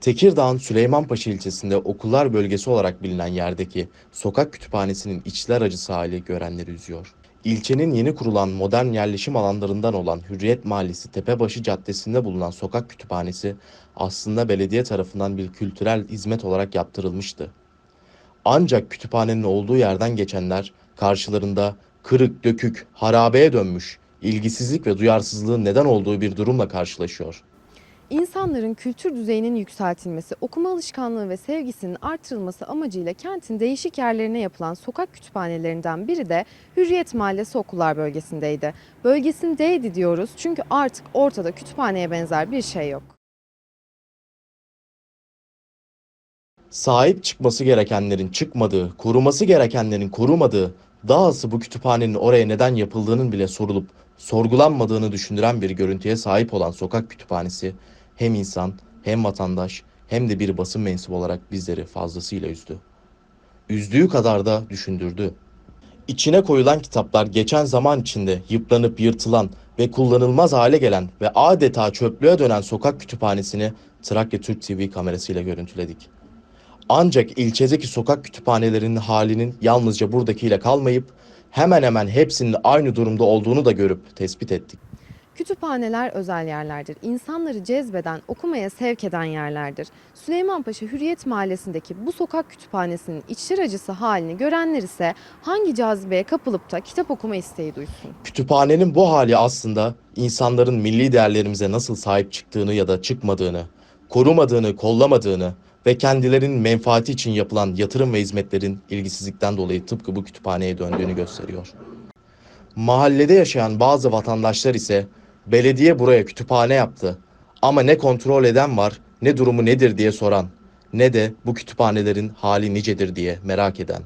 Tekirdağ'ın Süleymanpaşa ilçesinde okullar bölgesi olarak bilinen yerdeki sokak kütüphanesinin içler acısı hali görenleri üzüyor. İlçenin yeni kurulan modern yerleşim alanlarından olan Hürriyet Mahallesi Tepebaşı Caddesi'nde bulunan sokak kütüphanesi aslında belediye tarafından bir kültürel hizmet olarak yaptırılmıştı. Ancak kütüphanenin olduğu yerden geçenler karşılarında kırık, dökük, harabeye dönmüş, ilgisizlik ve duyarsızlığın neden olduğu bir durumla karşılaşıyor. İnsanların kültür düzeyinin yükseltilmesi, okuma alışkanlığı ve sevgisinin artırılması amacıyla kentin değişik yerlerine yapılan sokak kütüphanelerinden biri de Hürriyet Mahallesi Okullar Bölgesi'ndeydi. Bölgesindeydi diyoruz çünkü artık ortada kütüphaneye benzer bir şey yok. Sahip çıkması gerekenlerin çıkmadığı, koruması gerekenlerin korumadığı, dahası bu kütüphanenin oraya neden yapıldığının bile sorulup sorgulanmadığını düşündüren bir görüntüye sahip olan sokak kütüphanesi hem insan hem vatandaş hem de bir basın mensubu olarak bizleri fazlasıyla üzdü. Üzdüğü kadar da düşündürdü. İçine koyulan kitaplar geçen zaman içinde yıpranıp yırtılan ve kullanılmaz hale gelen ve adeta çöplüğe dönen sokak kütüphanesini Trakya Türk TV kamerasıyla görüntüledik. Ancak ilçedeki sokak kütüphanelerinin halinin yalnızca buradakiyle kalmayıp hemen hemen hepsinin aynı durumda olduğunu da görüp tespit ettik. Kütüphaneler özel yerlerdir. İnsanları cezbeden, okumaya sevk eden yerlerdir. Süleymanpaşa Hürriyet Mahallesi'ndeki bu sokak kütüphanesinin içler acısı halini görenler ise hangi cazibeye kapılıp da kitap okuma isteği duysun? Kütüphanenin bu hali aslında insanların milli değerlerimize nasıl sahip çıktığını ya da çıkmadığını, korumadığını, kollamadığını ve kendilerinin menfaati için yapılan yatırım ve hizmetlerin ilgisizlikten dolayı tıpkı bu kütüphaneye döndüğünü gösteriyor. Mahallede yaşayan bazı vatandaşlar ise belediye buraya kütüphane yaptı ama ne kontrol eden var ne durumu nedir diye soran ne de bu kütüphanelerin hali nicedir diye merak eden.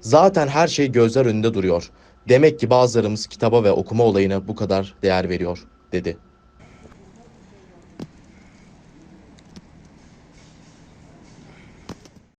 Zaten her şey gözler önünde duruyor. Demek ki bazılarımız kitaba ve okuma olayına bu kadar değer veriyor, dedi.